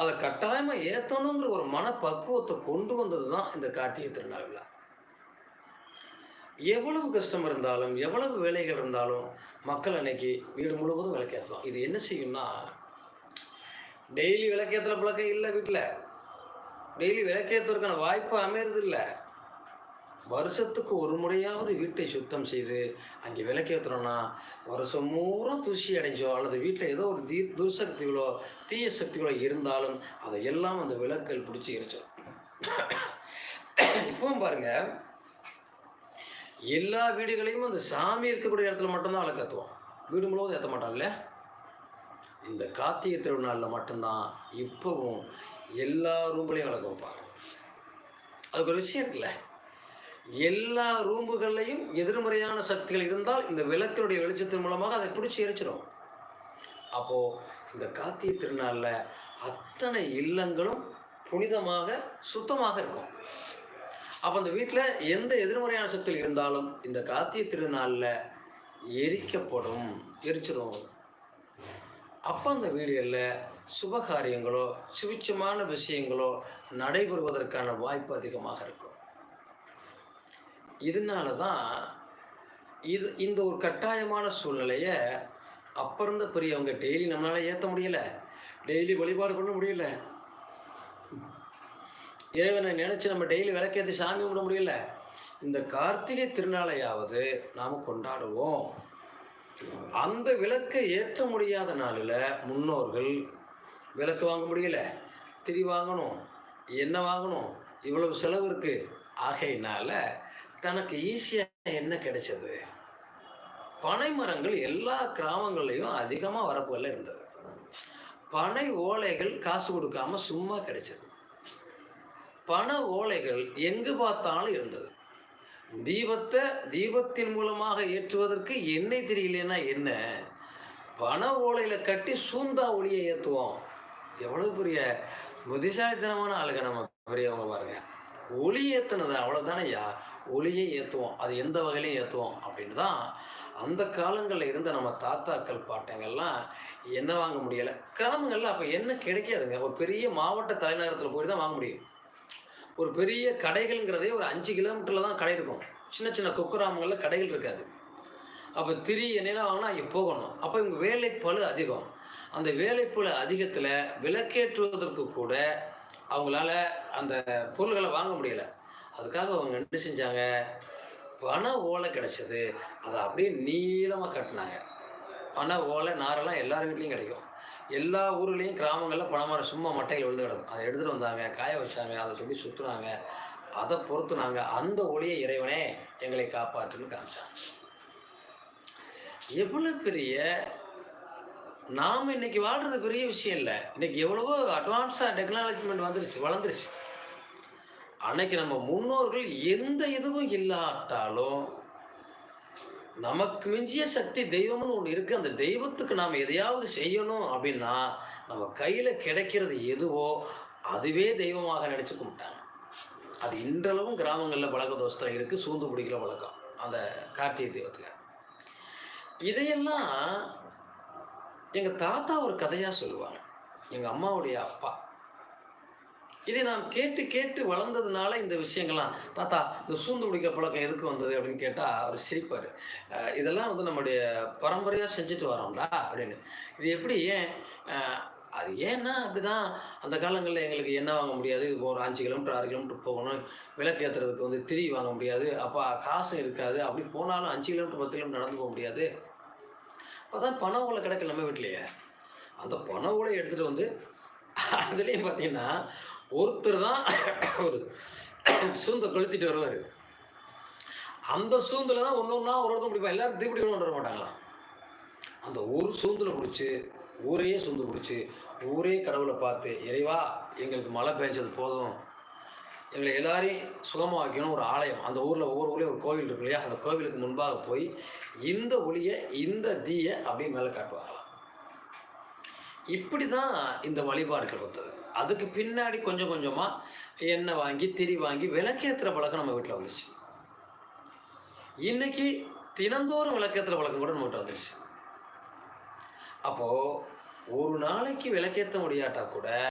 அதை கட்டாயமாக ஏற்றணுங்கிற ஒரு மனப்பக்குவத்தை கொண்டு வந்தது தான் இந்த கார்த்திகை திருநாள் விழா எவ்வளவு கஷ்டம் இருந்தாலும் எவ்வளவு வேலைகள் இருந்தாலும் மக்கள் அன்னைக்கு வீடு முழுவதும் விளக்கேற்றோம் இது என்ன செய்யும்னா டெய்லி விளக்கேற்றுற பழக்கம் இல்லை வீட்டில் டெய்லி விளக்கேற்றுறதுக்கான வாய்ப்பு அமையறது இல்லை வருஷத்துக்கு ஒரு முறையாவது வீட்டை சுத்தம் செய்து அங்கே விளக்கேற்றுறோன்னா வருஷம் மூறும் தூசி அடைஞ்சோ அல்லது வீட்டில் ஏதோ ஒரு தீ துர்சக்திகளோ தீய சக்திகளோ இருந்தாலும் அதை எல்லாம் அந்த விளக்கல் பிடிச்சி எரிச்சோம் இப்பவும் பாருங்க எல்லா வீடுகளையும் அந்த சாமி இருக்கக்கூடிய இடத்துல மட்டும்தான் விளக்கேற்றுவோம் வீடு முழுவதும் ஏற்ற மாட்டோம்ல இந்த கார்த்திகை திருநாளில் மட்டும்தான் இப்போவும் எல்லா ரூம்லேயும் விளக்க வைப்பாங்க. அதுக்கு ஒரு விஷயம் இருக்குல்ல எல்லா ரூம்புகள்லையும் எதிர்மறையான சக்திகள் இருந்தால் இந்த விளக்கினுடைய வெளிச்சத்தின் மூலமாக அதை பிடிச்சி எரிச்சிடும் அப்போது இந்த கார்த்திகை திருநாளில் அத்தனை இல்லங்களும் புனிதமாக சுத்தமாக இருக்கும். அப்போ அந்த வீட்டில் எந்த எதிர்மறையான சக்திகள் இருந்தாலும் இந்த கார்த்திகை திருநாளில் எரிக்கப்படும் எரிச்சிடும் அப்போ அந்த வீடுகளில் சுபகாரியங்களோ சுவிச்சமான விஷயங்களோ நடைபெறுவதற்கான வாய்ப்பு அதிகமாக இருக்கும். இதனால தான் இது இந்த ஒரு கட்டாயமான சூழ்நிலையை அப்போ இருந்த பெரியவங்க டெய்லி நம்மளால் ஏற்ற முடியலை. டெய்லி வழிபாடு பண்ண முடியல. இறைவனை நினச்சி நம்ம டெய்லி விளக்கேற்றி சாமி கும்பிட முடியல. இந்த கார்த்திகை திருநாளையாவது நாம் கொண்டாடுவோம். அந்த விளக்கை ஏற்ற முடியாத நாளில் முன்னோர்கள் விளக்கு வாங்க முடியல. திரி வாங்கணும் என்ன வாங்கணும் இவ்வளவு செலவு இருக்குது ஆகையினால் தனக்கு ஈஸியாக என்ன கிடைச்சது? பனை மரங்கள் எல்லா கிராமங்கள்லையும் அதிகமாக வரப்புகளில் இருந்தது. பனை ஓலைகள் காசு கொடுக்காம சும்மா கிடைச்சது. பண ஓலைகள் எங்கு பார்த்தாலும் இருந்தது. தீபத்தை தீபத்தின் மூலமாக ஏற்றுவதற்கு எண்ணெய் தெரியலன்னா என்ன? பண ஓலையில கட்டி சூந்தா ஒளியை ஏற்றுவோம் எவ்வளவு பெரிய புத்திசாலித்தனமான ஆளுங்க நம்ம பெரியவங்க பாருங்க. ஒளி ஏற்றுனது அவ்வளோதானே ஐயா? ஒளியை ஏற்றுவோம் அது எந்த வகையிலையும் ஏற்றுவோம் அப்படின்னு தான் அந்த காலங்களில் இருந்த நம்ம தாத்தாக்கள் பாட்டங்கள்லாம் என்ன வாங்க முடியலை? கிராமங்களில் அப்போ என்ன கிடைக்காதுங்க. ஒரு பெரிய மாவட்ட தலைநகரத்தில் போய் தான் வாங்க முடியும். ஒரு பெரிய கடைகள்ங்கிறதே ஒரு அஞ்சு கிலோமீட்டரில் தான் கடை இருக்கும். சின்ன சின்ன குக்கிராமங்களில் கடைகள் இருக்காது. அப்போ திரி என்னெல்லாம் வாங்கினா அங்கே போகணும். அப்போ இவங்க வேலைப்பழு அதிகம். அந்த வேலைப்பழு அதிகத்தில் விளக்கேற்றுவதற்கு கூட அவங்களால அந்த பொருள்களை வாங்க முடியல. அதுக்காக அவங்க என்ன செஞ்சாங்க? பண ஓலை கிடச்சது. அதை அப்படியே நீளமாக கட்டினாங்க. பண ஓலை நாரெல்லாம் எல்லார் வீட்லேயும் கிடைக்கும். எல்லா ஊர்லேயும் கிராமங்களில் பணமரம் சும்மா மட்டையில் விழுந்து கிடக்கும். அதை எடுத்துகிட்டு வந்தாங்க காய வச்சாங்க அதை சொல்லி சுற்றுனாங்க அதை பொறுத்துனாங்க. அந்த ஒளியை இறைவனே எங்களை காப்பாற்றுன்னு காமிச்சாங்க. எவ்வளோ பெரிய நாம் இன்னைக்கு வாழ்கிறது பெரிய விஷயம் இல்லை. இன்னைக்கு எவ்வளவோ அட்வான்ஸாக டெக்னாலஜிமெண்ட் வந்துருச்சு வளர்ந்துருச்சு. அன்னைக்கு நம்ம முன்னோர்கள் எந்த இதுவும் இல்லாட்டாலும் நமக்கு மிஞ்சிய சக்தி தெய்வம்னு ஒன்று இருக்குது அந்த தெய்வத்துக்கு நாம் எதையாவது செய்யணும் அப்படின்னா நம்ம கையில் கிடைக்கிறது எதுவோ அதுவே தெய்வமாக நினச்சி கும்பிட்டாங்க. அது இன்றளவும் கிராமங்களில் பழக்க தோஷத்தில் இருக்குது சூந்து பிடிக்கிற பழக்கம். அந்த கார்த்திகை தெய்வத்தில் இதையெல்லாம் எங்கள் தாத்தா ஒரு கதையாக சொல்லுவாங்க. எங்கள் அம்மாவுடைய அப்பா. இதை நாம் கேட்டு கேட்டு வளர்ந்ததுனால இந்த விஷயங்கள்லாம் தாத்தா இந்த சூழ்ந்து பிடிக்கிற பழக்கம் எதுக்கு வந்தது அப்படின்னு கேட்டால் அவர் சிரிப்பார். இதெல்லாம் வந்து நம்முடைய பரம்பரையாக செஞ்சுட்டு வரோம்டா அப்படின்னு. இது எப்படி ஏன் அது ஏன்னா அப்படிதான் அந்த காலங்களில் எங்களுக்கு என்ன வாங்க முடியாது. ஒரு அஞ்சு கிலோமீட்டர் ஆறு கிலோமீட்டர் போகணும். விளக்கு ஏற்றுறதுக்கு வந்து திரி வாங்க முடியாது. அப்போ காசும் இருக்காது. அப்படி போனாலும் அஞ்சு கிலோமீட்டர் பத்து கிலோமீட்டர் நடந்து போக முடியாது. அப்போ தான் பண ஓலை கிடக்கு நம்ம வீட்லையே. அந்த பண ஓலை எடுத்துகிட்டு வந்து அதுலேயும் பார்த்தீங்கன்னா ஒருத்தர் தான் ஒரு சூந்தை கொளுத்திட்டு வருவார். அந்த சூந்தில் தான் ஒன்று ஒன்றா ஒரு ஒருத்தர் பிடிப்பா எல்லாரும் தீப்பிடி கொண்டு வர மாட்டாங்களா? அந்த ஒரு சூந்தில் பிடிச்சி ஊரையே சூந்து பிடிச்சி ஊரே கடவுளை பார்த்து இறைவா எங்களுக்கு மழை பெஞ்சது போதும். எங்களை எல்லாரையும் சுகமாக வைக்கணும் ஒரு ஆலயம். அந்த ஊரில் ஒவ்வொரு ஊர்லேயும் ஒரு கோவில் இருக்கு இல்லையா? அந்த கோவிலுக்கு முன்பாக போய் இந்த ஒளியை இந்த தீயை அப்படியே மேலே காட்டுவாங்களாம். இப்படி தான் இந்த வழிபாடுகள் வந்தது. அதுக்கு பின்னாடி கொஞ்சம் கொஞ்சமாக எண்ணெய் வாங்கி திரி வாங்கி விளக்கேற்றுற பழக்கம் நம்ம வீட்டில் வந்துச்சு இன்னைக்கு தினந்தோறும் விளக்கேற்றுற பழக்கம் கூட நம்ம வீட்டில் வந்துருச்சு. அப்போது ஒரு நாளைக்கு விளக்கேற்ற முடியாட்டா கூட